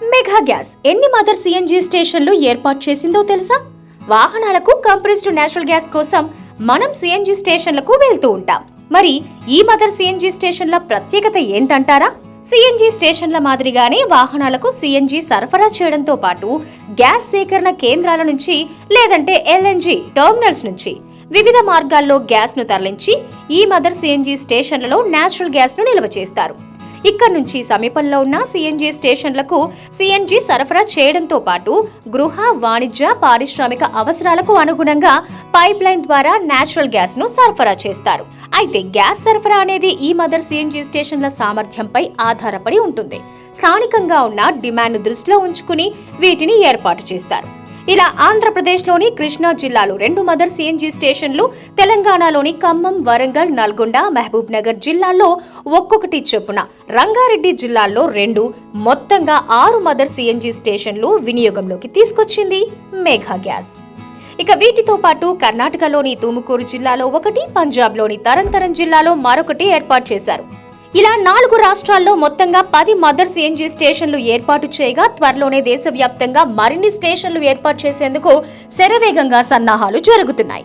Mega gas ఎన్ని mother CNG స్టేషన్లు ఏర్పాటు చేసిందో తెలుసా? వాహనాలకు కంప్రెస్డ్ నేచురల్ గ్యాస్ కోసం మనం సిఎన్జీ స్టేషన్లకు వెళ్తూ ఉంటాం. మరి ఈ మదర్ సిఎన్జీ స్టేషన్ల ప్రత్యేకత ఏంటంటారా? సిఎన్జీ స్టేషన్ల మాదిరిగానే వాహనాలకు సిఎన్జి సరఫరా చేయడంతో పాటు గ్యాస్ సేకరణ కేంద్రాల నుంచి లేదంటే ఎల్ఎన్జి టెర్మినల్స్ నుంచి వివిధ మార్గాల్లో గ్యాస్ను తరలించి ఈ మదర్ సిఎన్జీ స్టేషన్లలో నేచురల్ గ్యాస్ను నిల్వ చేస్తారు. ఇక్కడ నుంచి సమీపంలో ఉన్న సిఎన్జి స్టేషన్లకు సిఎన్జీ సరఫరా చేయడంతో పాటు గృహ వాణిజ్య పారిశ్రామిక అవసరాలకు అనుగుణంగా పైప్ లైన్ ద్వారా నేచురల్ గ్యాస్ను సరఫరా చేస్తారు. అయితే గ్యాస్ సరఫరా అనేది ఈ మదర్ సిఎన్జీ స్టేషన్ల సామర్థ్యంపై ఆధారపడి ఉంటుంది. స్థానికంగా ఉన్న డిమాండ్ దృష్టిలో ఉంచుకుని వీటిని ఏర్పాటు చేస్తారు. ఇలా ఆంధ్రప్రదేశ్లోని కృష్ణా జిల్లాలో రెండు మదర్ సిఎన్జీ స్టేషన్లు తెలంగాణలోని ఖమ్మం వరంగల్ నల్గొండ మహబూబ్ నగర్ జిల్లాల్లో ఒక్కొక్కటి చొప్పున రంగారెడ్డి జిల్లాల్లో రెండు మొత్తంగా ఆరు మదర్ సిఎన్జీ స్టేషన్లు వినియోగంలోకి తీసుకొచ్చింది మేఘా గ్యాస్. ఇక వీటితో పాటు కర్ణాటకలోని తుముకూరు జిల్లాలో ఒకటి పంజాబ్లోని తరంతరం జిల్లాలో మరొకటి ఏర్పాటు చేశారు. ఇలా నాలుగు రాష్ట్రాల్లో మొత్తంగా పది మదర్ సిఎన్జీ స్టేషన్లు ఏర్పాటు చేయగా త్వరలోనే దేశవ్యాప్తంగా మరిన్ని స్టేషన్లు ఏర్పాటు చేసేందుకు శరవేగంగా సన్నాహాలు జరుగుతున్నాయి.